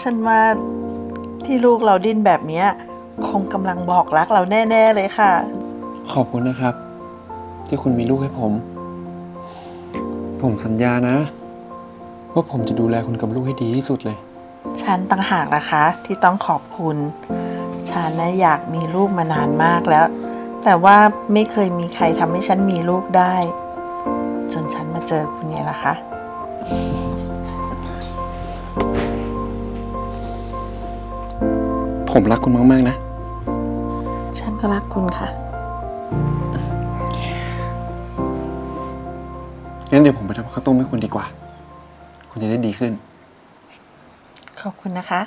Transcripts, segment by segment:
ฉันว่าที่ลูกเราดิ้นแบบเนี้ย คงกำลังบอกรักเราแน่ ๆ เลยค่ะ ขอบคุณนะครับ ที่คุณมีลูกให้ผม ผมสัญญานะ ว่าผมจะดูแลคุณกับลูกให้ดีที่สุดเลย ฉันต่างหากล่ะคะ ที่ต้องขอบคุณ ฉันนะอยากมีลูกมานานมากแล้ว แต่ว่าไม่เคยมีใครทำให้ฉันมีลูกได้ จนฉันมาเจอคุณไงล่ะคะ ผมรักคุณมาก ๆ นะ ฉันก็รักคุณค่ะ งั้นเดี๋ยวผมไปทำข้าวต้มให้คุณดีกว่า คุณจะได้ดีขึ้น ขอบคุณนะคะ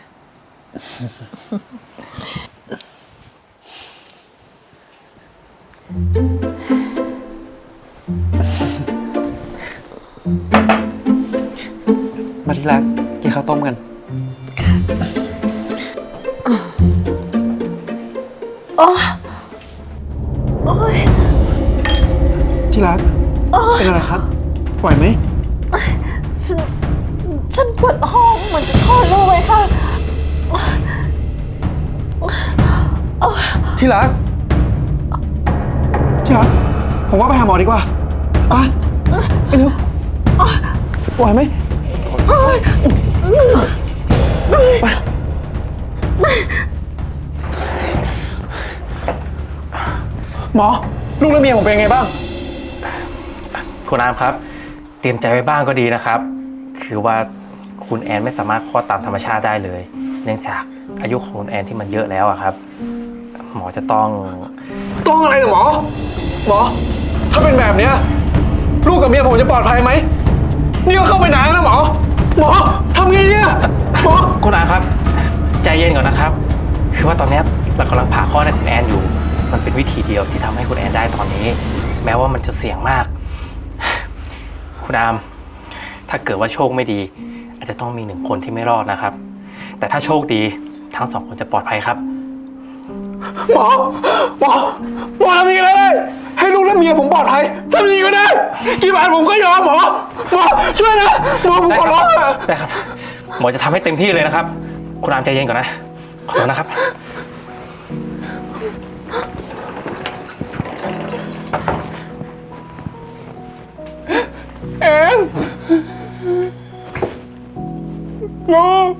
มาที่รักกินข้าวต้มกัน โอ้โอ้ยที่รักเป็นอะไรครับไหวไหม ฉัน ฉันปวดท้องเหมือนจะคลอดลูกเลยค่ะที่รัก ที่รัก ผมว่าไปหาหมอดีกว่า ไปไปเร็วไหวไหมไป หมอ ลูกและเมียผมเป็นยังไงบ้าง คุณน้ำครับ เตรียมใจไว้บ้างก็ดีนะครับ คือว่าคุณแอนไม่สามารถคลอดตามธรรมชาติได้เลย เนื่องจากอายุของคุณแอนที่มันเยอะแล้วอะครับ หมอจะต้องต้องอะไรเนี่ยหมอ หมอ ถ้าเป็นแบบเนี้ยลูกกับเมียผมจะปลอดภัยไหม นี่ก็เข้าไปนานแล้วนะหมอ หมอทำไงเนี่ยหมอ คุณน้ำครับ ใจเย็นก่อนนะครับ คือว่าตอนเนี้ยเรากำลังผ่าคลอดให้คุณแอนอยู่ มันเป็นวิธีเดียวที่ทำให้คุณแอนได้ตอนนี้ แม้ว่ามันจะเสี่ยงมาก คุณอาม ถ้าเกิดว่าโชคไม่ดี อาจจะต้องมีหนึ่งคนที่ไม่รอดนะครับ แต่ถ้าโชคดีทั้งสองคนจะปลอดภัยครับ หมอหมอหมอทำยังไงก็ได้ ให้ลูกและเมียผมปลอดภัยทำยังไงก็ได้กี่บาทผมก็ยอมหมอหมอช่วยนะหมอผมได้ขอคร้รัองอะ ได้ครับ หมอจะทำให้เต็มที่เลยนะครับ คุณอามใจเย็นก่อนนะ ขอโทษนะครับ ลูก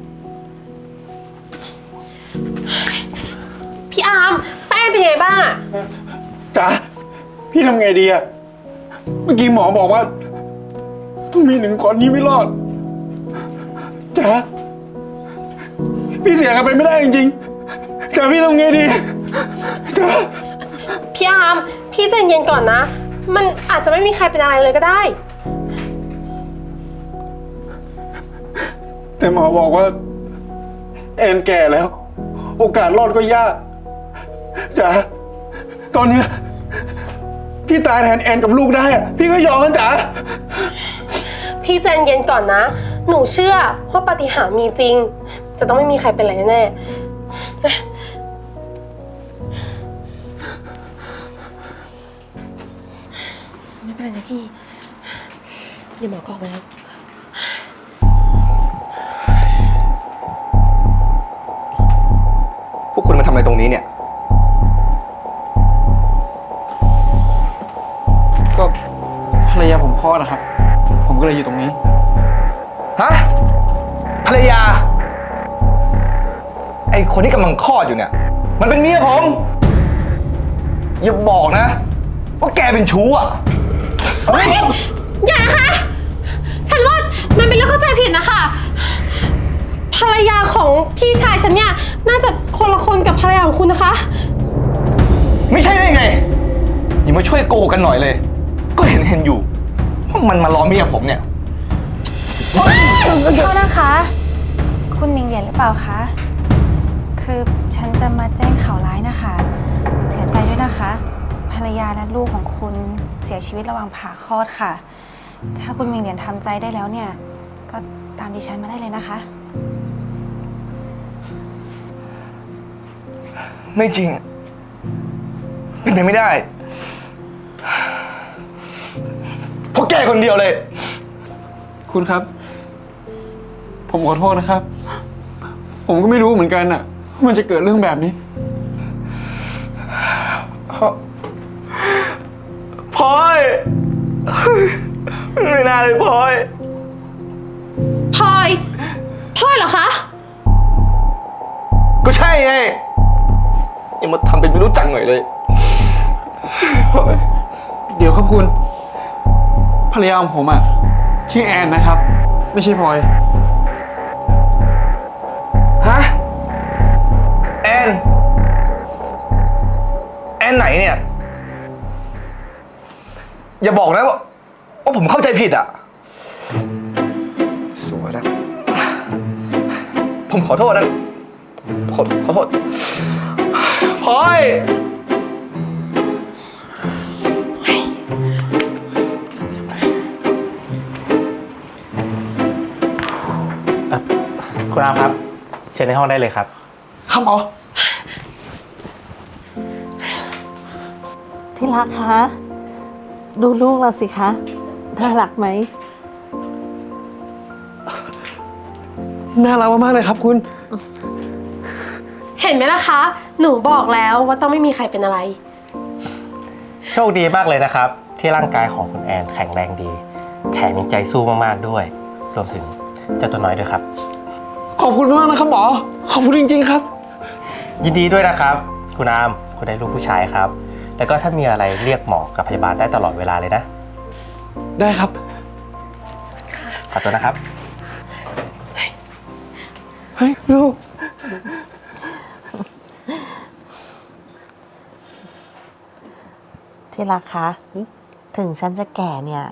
พี่อาร์มแป้งเป็นยังไงบ้างอะจ๋าพี่ทำไงดีอะเมื่อกี้หมอบอกว่า ต้องมีหนึ่งคนนี้ไม่รอดจ๋าพี่เสียกันไปไม่ได้จริงๆจ๋าพี่ทำไงดีจ๋าพี่อาร์มพี่ใจเย็นก่อนนะ มันอาจจะไม่มีใครเป็นอะไรเลยก็ได้ แต่หมอบอกว่า แอนแก่แล้ว โอกาสรอดก็ยากจ๋าตอนเนี้ยพี่ตายแทนแอนกับลูกได้อะพี่ก็ยอมนะจ๋าพี่ใจเย็นก่อนนะ หนูเชื่อว่าปาฏิหาริย์มีจริง จะต้องไม่มีใครเป็นอะไรแน่ๆไม่เป็นไรนะพี่ เดี๋ยวหมอก็ออกมาแล้ว อะไรตรงนี้เนี่ย ก็ภรรยาผมคลอดนะครับ ผมก็เลยอยู่ตรงนี้ ฮะ ภรรยา ไอคนที่กำลังคลอดอยู่เนี่ย มันเป็นเมียผม อย่าบอกนะ ว่าแกเป็นชู้อะเฮ้ยอย่านะคะ ฉันว่ามันเป็นเรื่องเข้าใจผิดนะคะภรรยาของ พี่ชายฉันเนี่ยน่าจะคนละคนกับภรรยาของคุณนะคะ ไม่ใช่ได้ไงอย่ามาช่วยโกหกกันหน่อยเลย ก็เห็นเห็นอยู่ว่ามันมาล้อเมียผมเนี่ย โทษนะคะ คุณมิงเหยียนหรือเปล่าคะ คือฉันจะมาแจ้งข่าวร้ายนะคะ เสียใจด้วยนะคะ ภรรยาและลูกของคุณเสียชีวิตระหว่างผ่าคลอดค่ะ ถ้าคุณมิงเหยียนทำใจได้แล้วเนี่ย ก็ตามดิฉันมาได้เลยนะคะ ไม่จริง เป็นไปไม่ได้ เพราะแกคนเดียวเลย คุณครับ ผมขอโทษนะครับผผมก็ไม่รู้เหมือนกันอะว่ามันจะเกิดเรื่องแบบนี้ พลอย ไม่น่าเลยพลอย พลอย พลอยเหรอคะ ก็ใช่ไงอ ย่ามาทำเป็นไม่รู้จักหน่อยเลยเดี๋ยวครับคุณ ภรรยาของผมอะ ชื่อแอนนะครับ ไม่ใช่พลอย ฮะ แอน แอนไหนเนี่ย อย่าบอกนะว่าว่าผมเข้าใจผิดอะ สวยแล้วผมขอโทษนะ ขอขอโทษ พลอยคุณอามครับ เชิญในห้องได้เลยครับ ครับหมอที่รักคะ ดูลูกเราสิคะน่ารักไหม น่ารักมากๆเลยครับคุณ เห็นไหมล่ะคะ หนูบอกแล้วว่าต้องไม่มีใครเป็นอะไร โชคดีมากเลยนะครับ ที่ร่างกายของคุณแอนแข็งแรงดี แถมยังใจสู้มากๆด้วย รวมถึงเจ้าตัวน้อยด้วยครับ ขอบคุณมากนะครับหมอ ขอบคุณจริง ๆ ครับ ยินดีด้วยนะครับ คุณอามคุณได้ลูกผู้ชายครับ แล้วก็ถ้ามีอะไรเรียกหมอกับพยาบาลได้ตลอดเวลาเลยนะได้ครับ ขอตัวนะครับ เฮ้ยลูก ที่รักคะ ถึงฉันจะแก่เนี่ย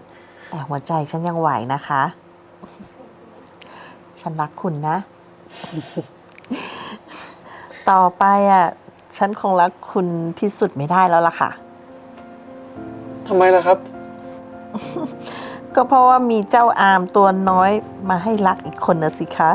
แต่หัวใจฉันยังไหวนะคะ ฉันรักคุณนะ ต่อไปอะ ฉันคงรักคุณที่สุดไม่ได้แล้วล่ะค่ะ ทำไมล่ะครับ ก็เพราะว่ามีเจ้าอามตัวน้อยมาให้รักอีกคนนะสิคะ